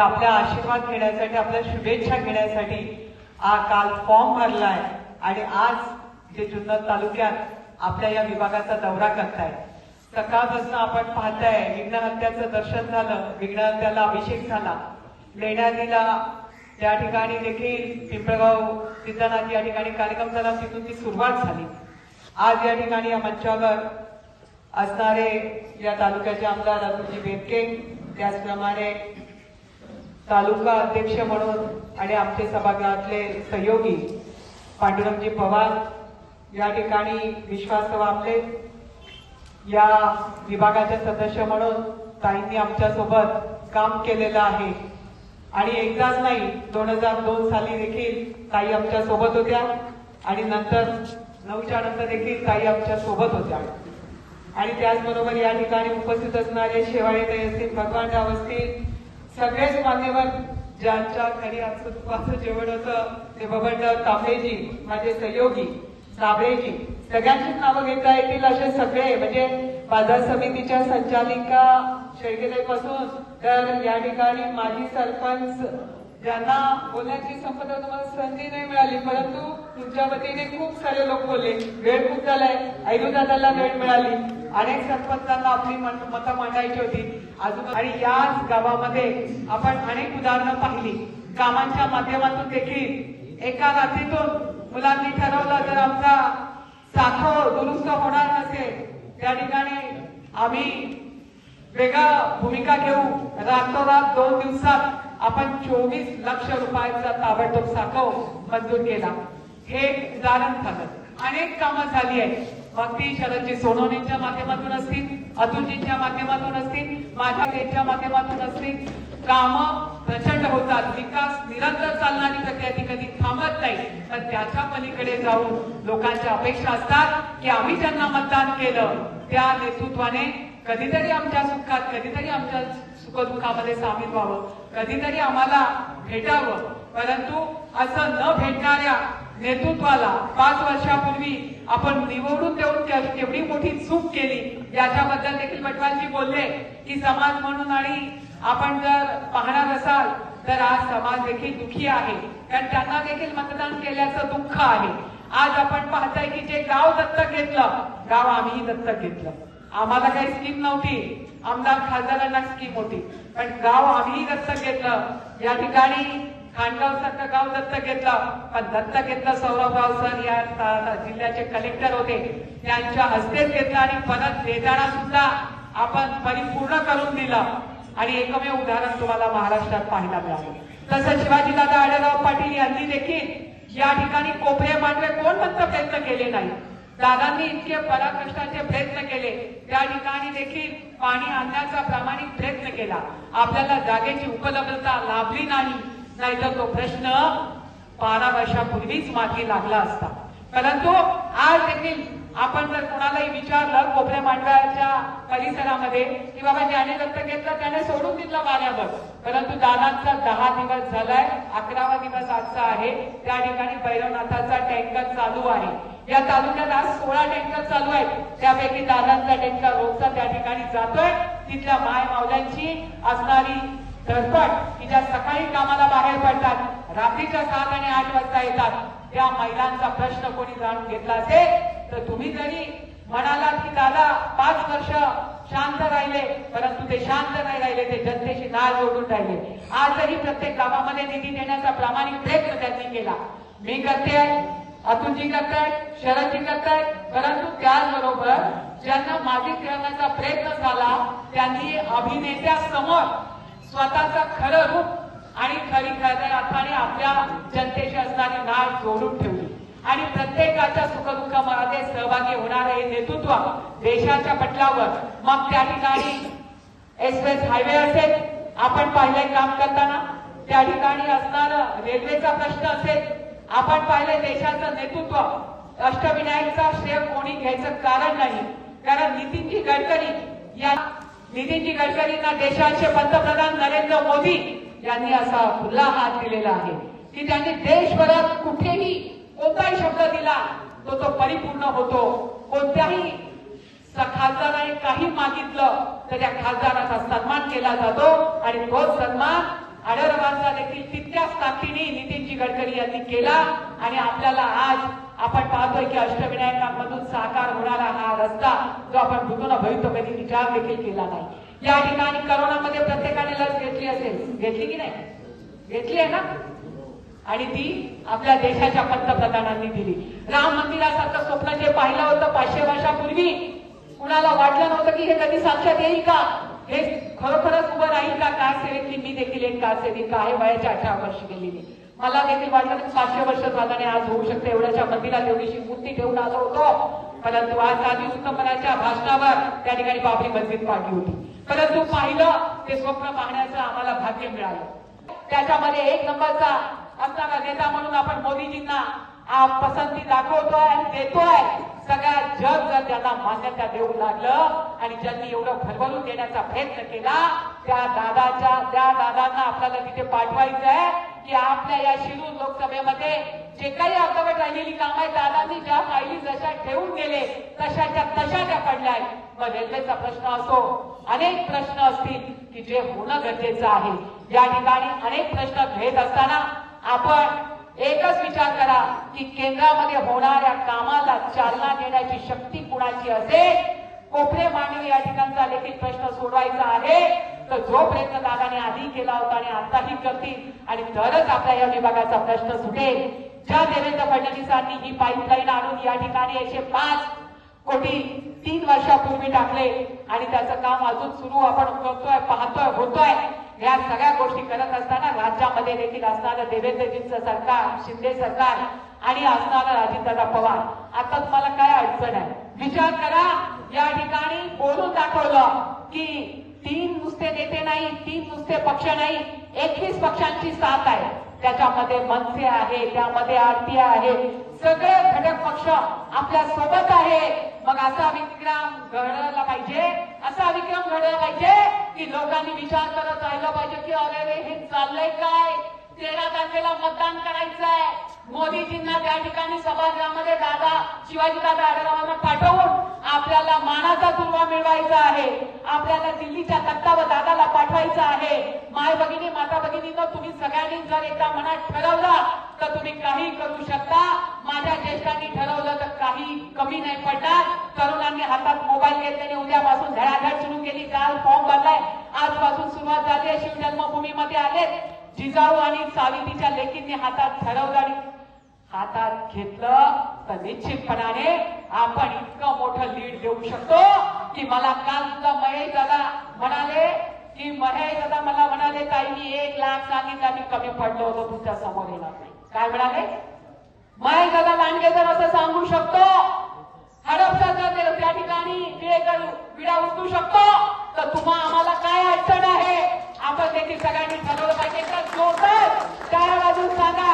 आपल्या आशीर्वाद घेण्यासाठी आपल्या शुभेच्छा घेण्यासाठी काल फॉर्म भरलाय. आणि आज जे जुन्नर तालुक्यात आपल्या या विभागाचा दौरा करताय. सकाळपासून आपण पाहताय विघ्नहत्याचं दर्शन झालं विघ्नहत्याला अभिषेक झाला. लेण्यादीला त्या ठिकाणी देखील पिंपळगाव सिद्धनाथ या ठिकाणी कार्यक्रम झाला तिथून ती सुरुवात झाली. आज या ठिकाणी या मंचावर असणारे या तालुक्याचे आमदार अतुलजी बेदके त्याचप्रमाणे तालुका अध्यक्ष म्हणून आणि आमचे सभागृहातले सहयोगी पांडुरंगजी पवार या ठिकाणी विश्वास वामले. या विभागाचे सदस्य म्हणून ताईंनी आमच्यासोबत काम केलेलं आहे. आणि एकदाच नाही दोन हजार दोन साली देखील ताई आमच्यासोबत होत्या. आणि नंतर नऊच्या नंतर देखील ताई आमच्यासोबत होत्या. आणि त्याचबरोबर या ठिकाणी उपस्थित असणारे शेवाळे ताई भगवान भगवानराव असतील सगळेच मान्यवर ज्यांच्या घरी आजचं तुपाचं जेवण होतं ते बबनराव तांबेजी माझे सहयोगी साबळेजी सगळ्यांचीच नावं घेता येतील असे सगळे म्हणजे बाजार समितीच्या संचालिका शेळकेताईपासून तर या ठिकाणी माजी सरपंच ज्यांना बोलण्याची संपदा तुम्हाला संधी नाही मिळाली परंतु तुमच्या वतीने खूप सारे लोक बोलले. वेळ खूप झालाय. ऐरू दादाला वेळ मिळाली. अनेक सरपंचांना आपली मतं मांडायची होती. अजून आणि याच गावामध्ये आपण अनेक उदाहरणं पाहिली. कामांच्या माध्यमातून देखील एका रात्रीतून मुलांनी ठरवलं जर आमचा साखर दुरुस्त होणार नसेल त्या ठिकाणी आम्ही वेगळा भूमिका घेऊ. रातोरात दोन दिवसात आपण चोवीस लक्ष रुपयाचा ताबडतोब साखव मंजूर केला. हे एक उदाहरण झालं. अनेक कामं झाली आहेत. मग ती शरदजी सोनवणेच्या माध्यमातून असतील अतुलजींच्या माध्यमातून असतील माझ्या त्यांच्या माध्यमातून असतील. कामं प्रचंड होतात. विकास निरंतर चालणारी प्रक्रिया ती कधी थांबत नाही. तर त्याच्या पलीकडे जाऊन लोकांच्या अपेक्षा असतात की आम्ही ज्यांना मतदान केलं त्या नेतृत्वाने कधीतरी आमच्या सुखात कधीतरी आमच्या सुखदुःखामध्ये सामील व्हावं. कधीतरी आम्हाला भेटावं. परंतु असं न भेटणाऱ्या नेतृत्वाला पाच वर्षापूर्वी आपण निवडून देऊन केवढी मोठी चूक केली. याच्याबद्दल देखील भटवालजी बोलले की समाज म्हणून आणि आपण जर पाहणार असाल तर आज समाज देखील दुखी आहे. कारण त्यांना देखील मतदान केल्याचं दुःख आहे. आज आपण पाहताय की जे गाव दत्तक घेतलं गाव आम्हीही दत्तक घेतलं. आम्हाला काही स्कीम नव्हती. आमदार खासदारांना स्कीम होती. पण गाव आम्हीही दत्तक घेतलं. या ठिकाणी खानगाव सारखं गाव दत्तक घेतलं. पण दत्तक घेतलं सौरभराव सर या जिल्ह्याचे कलेक्टर होते. त्यांच्या हस्तेच घेतलं आणि परत देताना सुद्धा आपण परिपूर्ण करून दिलं. आणि एकमेव उदाहरण तुम्हाला महाराष्ट्रात पाहायला मिळालं. तसं शिवाजीदादा आढळराव पाटील यांनी देखील या ठिकाणी कोपरे मांडवे कोण म्हणतं प्रयत्न केले नाही? दादांनी इतके पराकष्टाचे प्रयत्न केले. त्या ठिकाणी देखील पाणी आणण्याचा प्रामाणिक प्रयत्न केला. आपल्याला जागेची उपलब्धता लाभली नाही. नाहीतर तो प्रश्न बारा वर्षापूर्वीच मार्गी लागला असता. परंतु आज देखील आपण जर कोणालाही विचारलं कोपऱ्या मांडव्याच्या परिसरामध्ये की बाबा ज्याने दत्त घेतलं त्याने सोडून दिलं वाऱ्यावर. परंतु दादांचा दहा दिवस झालाय अकरावा दिवस आजचा आहे. त्या ठिकाणी भैरवनाथाचा टँकर चालू आहे. या तालुक्यात आज सोळा टँकर चालू आहेत. त्यापैकी दादांचा टँकर रोजचा त्या ठिकाणी जातोय. तिथल्या माय मावल्यांची असणारी धडपड की ज्या सकाळी कामाला बाहेर पडतात. रात्रीच्या सात आणि आठ वाजता येतात. त्या महिलांचा प्रश्न कोणी जाणून घेतला असेल तर तुम्ही जरी म्हणालात की दादा पाच वर्ष शांत राहिले परंतु ते शांत नाही राहिले ते जनतेशी नाळ जोडून राहिले. आजही प्रत्येक गावामध्ये निधी देण्याचा प्रामाणिक प्रयत्न त्यांनी केला. मी करते अतुलजी करतायत शरदजी करतायत परंतु त्याचबरोबर ज्यांना मागे करण्याचा प्रयत्न झाला त्यांनी अभिनेत्यासमोर स्वतःचं खरं रूप आणि खरी खऱ्या अर्थाने आपल्या जनतेशी असणारी नाळ जोडून ठेवली. आणि प्रत्येकाच्या सुखदुःखामध्ये सहभागी होणारे हे नेतृत्व देशाच्या पटलावर मग त्या ठिकाणी एक्सप्रेस हायवे असेल आपण पाहिले काम करताना त्या ठिकाणी असणार रेल्वेचा प्रश्न असेल आपण पाहिले देशाचं नेतृत्व. अष्टविनायकचा श्रेय कोणी घ्यायचं कारण नाही. कारण नितीनजी गडकरी या नितीनजी गडकरींना देशाचे पंतप्रधान नरेंद्र मोदी यांनी असा खुला हात दिलेला आहे की त्यांनी देशभरात कुठेही कोणताही शब्द दिला तो तो परिपूर्ण होतो. कोणत्याही खासदाराने काही मागितलं तर त्या खासदाराचा सन्मान केला जातो आणि तोच सन्मान आढळवांचा देखील तितक्याच ताकदीने नितीनजी गडकरी यांनी केला आणि आपल्याला आज आपण पाहतोय की अष्टविनायकांमधून साकार होणारा हा रस्ता जो आपण भूतून भवितो कधी विचार देखील केला नाही. या ठिकाणी करोनामध्ये प्रत्येकाने लस घेतली असेल. घेतली की नाही? घेतली आहे ना? आणि ती आपल्या देशाच्या पंतप्रधानांनी दिली. राम मंदिरासारखं स्वप्न जे पाहिलं होतं पाचशे वर्षापूर्वी कुणाला वाटलं नव्हतं की हे कधी साक्षात येईल का? हे खरोखरच उभं राहील का? कार सेवेतली मी देखील एक का सेविका आहे? वयाच्या अठरा वर्ष गेलेली. मला देखील वाटलं की पाचशे वर्ष झाल्याने आज होऊ शकते एवढ्याच्या मंदिरात एवढीशी मूर्ती ठेवून आलो होतो. परंतु आज आधी उत्तमपणाच्या भाषणावर त्या ठिकाणी बाबरी मस्जिद पाडली होती. परंतु पाहिलं ते स्वप्न पाहण्याचं आम्हाला भाग्य मिळालं. त्याच्यामध्ये एक नंबरचा असणारा नेता म्हणून आपण मोदीजींना पसंती दाखवतोय आणि देतोय. सगळ्या जग जर त्यांना मान्यता देऊ लागलं आणि ज्यांनी एवढं भरभरून देण्याचा प्रयत्न केला त्या दादाच्या त्या दादांना आपल्याला तिथे पाठवायचं आहे की आपल्या या शिरूर लोकसभेमध्ये जे काही अर्धवट राहिलेली काम आहे दादांनी ज्या फायली जशा ठेवून गेले तशाच्या तशा त्या पडल्या आहेत. मग रेल्वेचा प्रश्न असो अनेक प्रश्न असतील की जे होणं गरजेचं आहे. या ठिकाणी अनेक प्रश्न घेत असताना आपण एकच विचार करा की केंद्रामध्ये होणाऱ्या कामाला चालना देण्याची शक्ती कुणाची असेल? कोपरे मांडवी या ठिकाणचा लेखित प्रश्न सोडवायचा आहे. तर जो प्रयत्न दादाने आधी केला होता आणि आताही करतील आणि तरच आपल्या या विभागाचा प्रश्न सुटेल. ज्या देवेंद्र फडणवीसांनी ही पाईपलाईन आणून या ठिकाणी एकशे पाच कोटी तीन वर्षापूर्वी टाकले आणि त्याचं काम अजून सुरू आपण करतोय पाहतोय होतोय. या सगळ्या गोष्टी करत असताना राज्यामध्ये देखील असणारं देवेंद्रजींचं सरकार शिंदे सरकार आणि असणारं अजितदादा पवार. आता तुम्हाला काय अडचण आहे? विचार करा या ठिकाणी बोलून दाखवलं की तीन नुसते नेते नाही तीन नुसते पक्ष नाही एकवीस पक्षांची साथ आहे. त्याच्यामध्ये मनसे आहे त्यामध्ये आरती आहे. सगळे घटक पक्ष आपल्यासोबत आहे. मग असा विक्रम घडवला पाहिजे? असा विक्रम घडला पाहिजे? की लोकांनी विचार करत राहिलं पाहिजे की अरे रे हे चाललंय काय? तेरा तारखेला मतदान करायचंय. मोदीजींना त्या ठिकाणी सभागृहामध्ये दादा शिवाजी दादा आढळरावांना पाठवून आपल्याला मानाचा तुर्वा मिळवायचा आहे. आपल्याला दिल्लीच्या तख्तावर दादाला पाठवायचं आहे. माय भगिनी माता भगिनीनं तुम्ही सगळ्यांनी जर एकदा मनात ठरवलं तर तुम्ही काही करू शकता. माझ्या ज्येष्ठांनी ठरवलं तर काही कमी नाही पडणार. तरुणांनी हातात मोबाईल घेतल्याने उद्यापासून धडाधड सुरू केली. काल फॉर्म भरलाय. आजपासून सुरुवात झाली आहे. शिवजन्मभूमीमध्ये आले जिजाऊ आणि सावित्रीच्या लेकींनी हातात ठरवलं आणि हातात घेतलं तर निश्चितपणाने आपण इतकं मोठं लीड देऊ शकतो की मला काल सुद्धा महेश दादा म्हणाले की महेश दादा मला म्हणाले ताई मी एक लाख सांगितलं मी कमी पडलो होतो तुमच्यासमोर येणार नाही. काय म्हणाले? माय दादा लांडगेकर असं सांगू शकतो. हडपसर त्या ठिकाणी विडा उचलू शकतो. तर तुम्हा आम्हाला काय अडचण आहे? आपण देखील सगळ्यांनी ठरवलं पाहिजे. तर जोरदार चार वाजून सांगा.